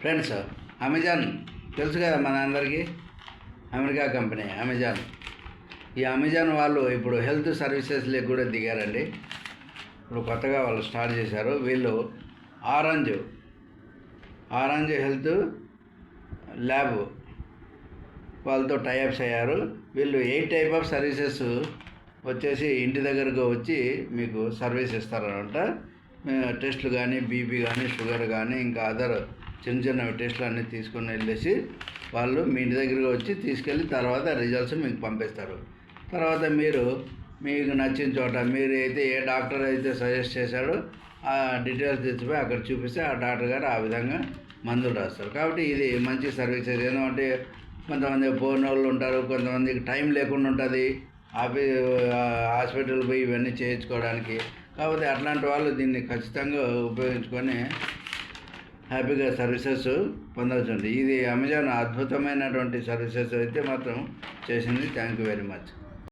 Friends Amazon తెలుసు కదా మన అందరికీ? అమెరికా కంపెనీ అమెజాన్ ఈ అమెజాన్ వాళ్ళు ఇప్పుడు హెల్త్ సర్వీసెస్లో కూడా దిగారండి. ఇప్పుడు కొత్తగా వాళ్ళు స్టార్ట్ చేశారు. వీళ్ళు ఆరెంజ్ ఆరెంజ్ హెల్త్ ల్యాబ్ వాళ్ళతో టైఅప్స్ అయ్యారు. వీళ్ళు ఎయిట్ టైప్ ఆఫ్ సర్వీసెస్ వచ్చేసి ఇంటి దగ్గరకు వచ్చి మీకు సర్వీస్ ఇస్తారనమాట టెస్ట్లు కానీ బీపీ కానీ షుగర్ కానీ ఇంకా అదర్ చిన్న చిన్న టెస్ట్లు అన్నీ తీసుకొని వెళ్ళేసి వాళ్ళు మీ ఇంటి దగ్గరకు వచ్చి తీసుకెళ్ళి తర్వాత రిజల్ట్స్ మీకు పంపిస్తారు. తర్వాత మీరు మీకు నచ్చిన చోట మీరు అయితే ఏ డాక్టర్ అయితే సజెస్ట్ చేశాడో ఆ డీటెయిల్స్ తెచ్చిపోయి అక్కడ చూపిస్తే ఆ డాక్టర్ గారు ఆ విధంగా మందులు రాస్తారు. కాబట్టి ఇది మంచి సర్వీసెస్ ఎందుకంటే కొంతమంది పోయిన వాళ్ళు ఉంటారు కొంతమందికి టైం లేకుండా ఉంటుంది ఆఫీ హాస్పిటల్ పోయి ఇవన్నీ చేయించుకోవడానికి. కాబట్టి అట్లాంటి వాళ్ళు దీన్ని ఖచ్చితంగా ఉపయోగించుకొని హ్యాపీగా సర్వీసెస్ పొందవచ్చండి. ఇది అమెజాన్ అద్భుతమైనటువంటి సర్వీసెస్ అయితే మాత్రం చేసింది. Thank you very much